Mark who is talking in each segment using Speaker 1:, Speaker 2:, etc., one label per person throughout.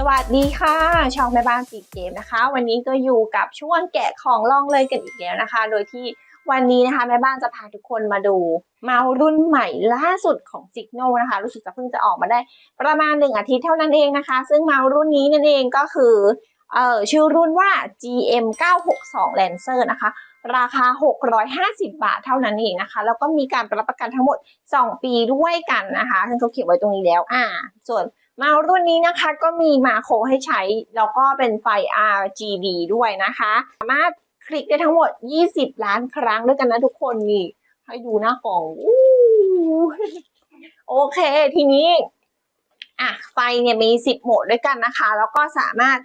Speaker 1: สวัสดีค่ะ ช่องแม่บ้านสีเกมนะคะ วันนี้ก็อยู่กับช่วงแกะของล่องเลยกันอีกแล้วนะคะ โดยที่วันนี้นะคะแม่บ้านจะพาทุกคนมาดู เมาส์รุ่นใหม่ล่าสุดของจิกโนนะคะ รู้สึกจะเพิ่งจะออกมาได้ ประมาณหนึ่งอาทิตย์เท่านั้นเองนะคะ ซึ่งเมาส์รุ่นนี้นั่นเองก็คือเอ่อชื่อรุ่นว่า GM 962 Lancer นะคะ ราคา 650 บาทเท่านั้นเองนะคะ แล้วก็มีการรับประกันทั้งหมด 2 ปีด้วยกันนะคะซึ่งเขาเขียนไว้ตรงนี้แล้ว อ่า ส่วน มาส์รุ่นนี้นะคะก็มีมาโครให้ใช้ แล้วก็เป็นไฟ RGB ด้วยนะคะ สามารถคลิกได้ทั้งหมด 20 ล้านครั้งด้วยกันนะทุกคนนี่ ให้ดูหน้ากล่องโอเคทีนี้อะไฟเนี่ยมี 10 โหมดด้วยกันนะคะ แล้วก็สามารถ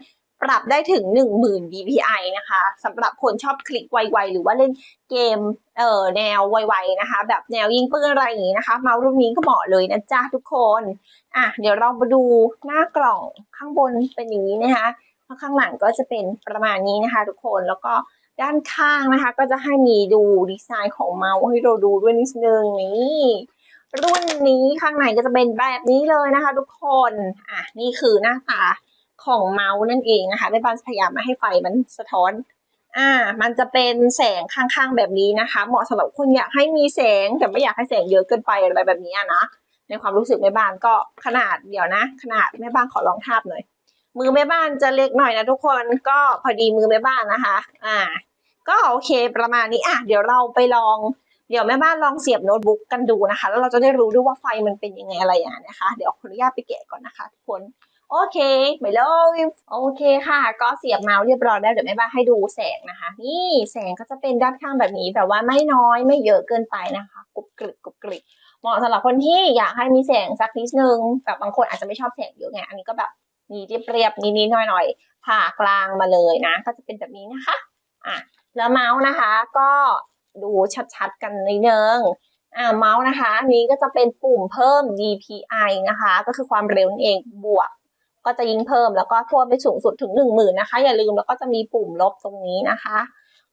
Speaker 1: ปรับได้ถึง 10,000 dpi นะคะสำหรับคนชอบคลิกไวๆ หรือว่าเล่นเกมเอ่อแนวไวๆนะคะ แบบแนวยิงปืนอะไรอย่างนี้นะคะ เมาส์รุ่นนี้ก็เหมาะเลยนะจ๊ะทุกคนอะเดี๋ยวเรามาดูหน้ากล่องข้างบนเป็นอย่างนี้นะคะข้างหลังก็จะเป็นประมาณนี้นะคะ ทุกคนแล้วก็ด้านข้างนะคะ ก็จะให้มีดูดีไซน์ของเมาส์ให้เราดูด้วยนิดนึงนี่รุ่นนี้ข้างในก็จะเป็นแบบนี้เลยนะคะ ทุกคน อะ นี่คือหน้าตา ของเมาส์นั่นเองนะคะแม่บ้านพยายามม่ให้ไฟมันสะท้อน อ่า มันจะเป็นแสงข้างๆแบบนี้นะคะ เหมาะสำหรับคนอยากให้มีแสงแต่ไม่อยากให้แสงเยอะเกินไปอะไรแบบนี้นะในความรู้สึกแม่บ้านก็ขนาดเดี๋ยวนะ ขนาดแม่บ้านขอลองทาบหน่อย มือแม่บ้านจะเล็กหน่อยนะทุกคนก็พอดีมือแม่บ้านนะคะ อ่า ก็โอเคประมาณนี้อะเดี๋ยวเราไปลองเดี๋ยวแม่บ้านลองเสียบโน้ตบุ๊กกันดูนะคะ แล้วเราจะได้รู้ด้วยว่าไฟมันเป็นยังไงอะไรอย่างนี้นะคะ เดี๋ยวขออนุญาตไปแกะก่อนนะคะทุกคน โอเคไปเลยโอเคค่ะ ก็เสียบเมาส์เรียบร้อยแล้วเดี๋ยวแม่บ้านให้ดูแสงนะคะ นี่แสงก็จะเป็นด้านข้างแบบนี้แบบว่าไม่น้อยไม่เยอะเกินไปนะคะกรุบกริบกรุบกริบเหมาะสำหรับคนที่อยากให้มีแสงสักนิดนึงแบบบางคนอาจจะไม่ชอบแสงเยอะไงอันนี้ก็แบบมีเรียบๆนิดๆหน่อยๆผ่ากลางมาเลยนะ ก็จะเป็นแบบนี้นะคะอะแล้วเมาส์นะคะ ก็ดูชัดๆกันนิดนึงอ่าเมาส์นะคะอันนี้ก็จะเป็นปุ่มเพิ่ม DPI นะคะ ก็คือความเร็วนั่นเองบวก ก็จะยิ่งเพิ่มแล้วก็ทั่วไปสูงสุดถึง 1 0,000นะคะ อย่าลืมแล้วก็จะมีปุ่มลบตรงนี้นะคะ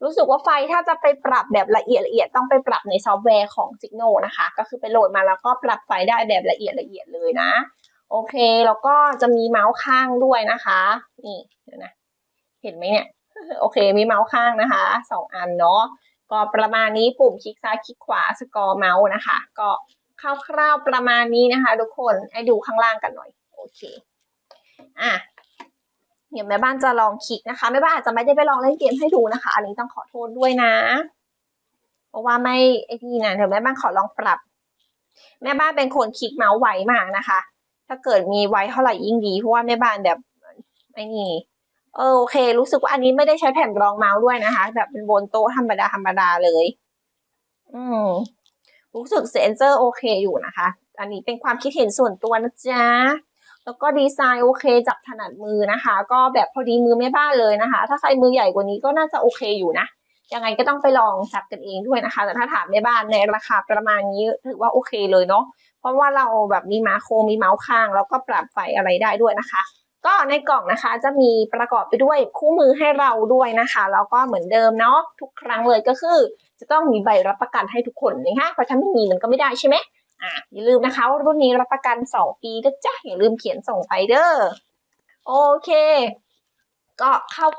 Speaker 1: รู้สึกว่าไฟถ้าจะไปปรับแบบละเอียดละเอียดต้องไปปรับในซอฟต์แวร์ของ Signal นะคะ ก็คือไปโหลดมาแล้วก็ปรับไฟได้แบบละเอียดละเอียดเลยนะ โอเค แล้วก็จะมีเมาส์ข้างด้วยนะคะ นี่เดี๋ยวนะเห็นไหมเนี่ยโอเค มีเมาส์ข้างนะคะสองอันเนาะก็ประมาณนี้ปุ่มคลิกซ้ายคลิกขวาสกอร์เมาส์นะคะ ก็คร่าวๆประมาณนี้นะคะ ทุกคนให้ดูข้างล่างกันหน่อย โอเค อะเดี๋ยวแม่บ้านจะลองคลิกนะคะแม่บ้านอาจจะไม่ได้ไปลองเล่นเกมให้ดูนะคะ อันนี้ต้องขอโทษด้วยนะ เพราะว่าไม่ไอที่นะเดี๋ยวแม่บ้านขอลองปรับ แม่บ้านเป็นคนคลิกเมาส์ไวมากนะคะ ถ้าเกิดมีไวเท่าไหร่ยิ่งดีเพราะว่าแม่บ้านแบบไอ้นี่เออโอเค รู้สึกว่าอันนี้ไม่ได้ใช้แผ่นรองเมาส์ด้วยนะคะ แบบเป็นบนโต๊ะธรรมดาธรรมดาเลย อืมรู้สึกเซนเซอร์โอเคอยู่นะคะ อันนี้เป็นความคิดเห็นส่วนตัวนะจ๊ะ แล้วก็ดีไซน์โอเคจับถนัดมือนะคะ ก็แบบพอดีมือแม่บ้านเลยนะคะ ถ้าใครมือใหญ่กว่านี้ก็น่าจะโอเคอยู่นะยังไงก็ต้องไปลองจับกันเองด้วยนะคะ แต่ถ้าถามแม่บ้านในราคาประมาณนี้ถือว่าโอเคเลยเนาะเพราะว่าเราแบบมีมาโครมีเมาส์ข้าง แล้วก็ปรับไฟอะไรได้ด้วยนะคะ ก็ในกล่องนะคะจะมีประกอบไปด้วยคู่มือให้เราด้วยนะคะแล้วก็เหมือนเดิมเนาะทุกครั้งเลยก็คือ จะต้องมีใบรับประกันให้ทุกคนนะคะเพราะถ้าไม่มีมันก็ไม่ได้ใช่ไหม อะอย่าลืมนะคะว่ารุ่นนี้รับประกัน 2 ปีนะจ๊ะอย่าลืมเขียนส่งไปเด้อโอเค ก็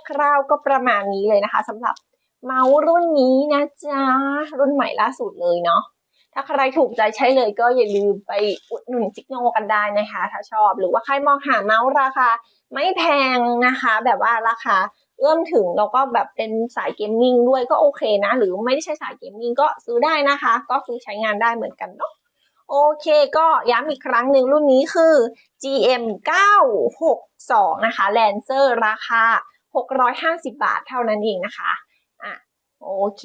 Speaker 1: คร่าวๆก็ประมาณนี้เลยนะคะสำหรับเมาส์รุ่นนี้นะจ๊ะ รุ่นใหม่ล่าสุดเลยเนาะถ้าใครถูกใจใช้เลยก็อย่าลืมไปอุดหนุนจิกโนกันได้นะคะ ถ้าชอบหรือว่าใครมองหาเมาส์ราคา ไม่แพงนะคะ แบบว่าราคาเอื้อมถึงแล้วก็แบบเป็นสายเกมมิ่งด้วยก็โอเคนะ หรือไม่ได้ใช้สายเกมมิ่งก็ซื้อได้นะคะ ก็คือใช้งานได้เหมือนกันเนาะ โอเคก็ย้ำอีกครั้งหนึ่งรุ่นนี้คือ GM 962นะคะ Lancer ราคา 650 บาทเท่านั้นเองนะคะอะโอเค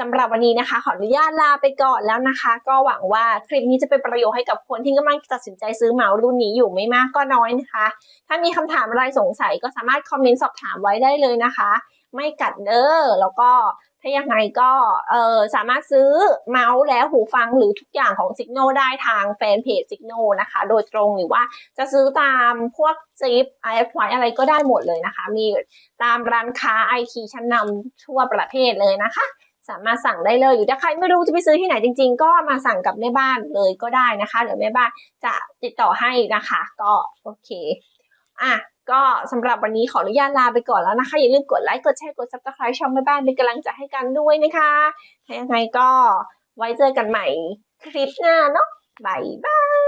Speaker 1: สำหรับวันนี้นะคะ ขออนุญาตลาไปก่อนแล้วนะคะ ก็หวังว่าคลิปนี้จะเป็นประโยชน์ให้กับคนที่กำลังตัดสินใจซื้อเมาส์รุ่นนี้อยู่ไม่มากก็น้อยนะคะ ถ้ามีคำถามอะไรสงสัยก็สามารถคอมเมนต์สอบถามไว้ได้เลยนะคะ ไม่กัดเด้อแล้วก็ถ้ายังไงก็เออสามารถซื้อเมาส์และหูฟังหรือทุกอย่างของ Signal ได้ทางแฟนเพจ Signal นะคะ โดยตรงหรือว่าจะซื้อตามพวกซิป iFi อะไรก็ได้หมดเลยนะคะ มีตามร้านค้าไอทีชั้นนำทั่วประเทศเลยนะคะ สามารถสั่งได้เลย หรือถ้าใครไม่รู้จะไปซื้อที่ไหนจริง ๆ ก็มาสั่งกับแม่บ้านเลยก็ได้นะคะเดี๋ยวแม่บ้านจะติดต่อให้นะคะ ก็โอเคอะก็สำหรับวันนี้ขออนุญาตลาไปก่อนแล้วนะคะ อย่าลืมกดไลค์กดแชร์กด subscribe ช่องแม่บ้านเป็นกำลังใจให้กันด้วยนะคะยังไงก็ไว้เจอกันใหม่คลิปหน้าเนาะบายบาย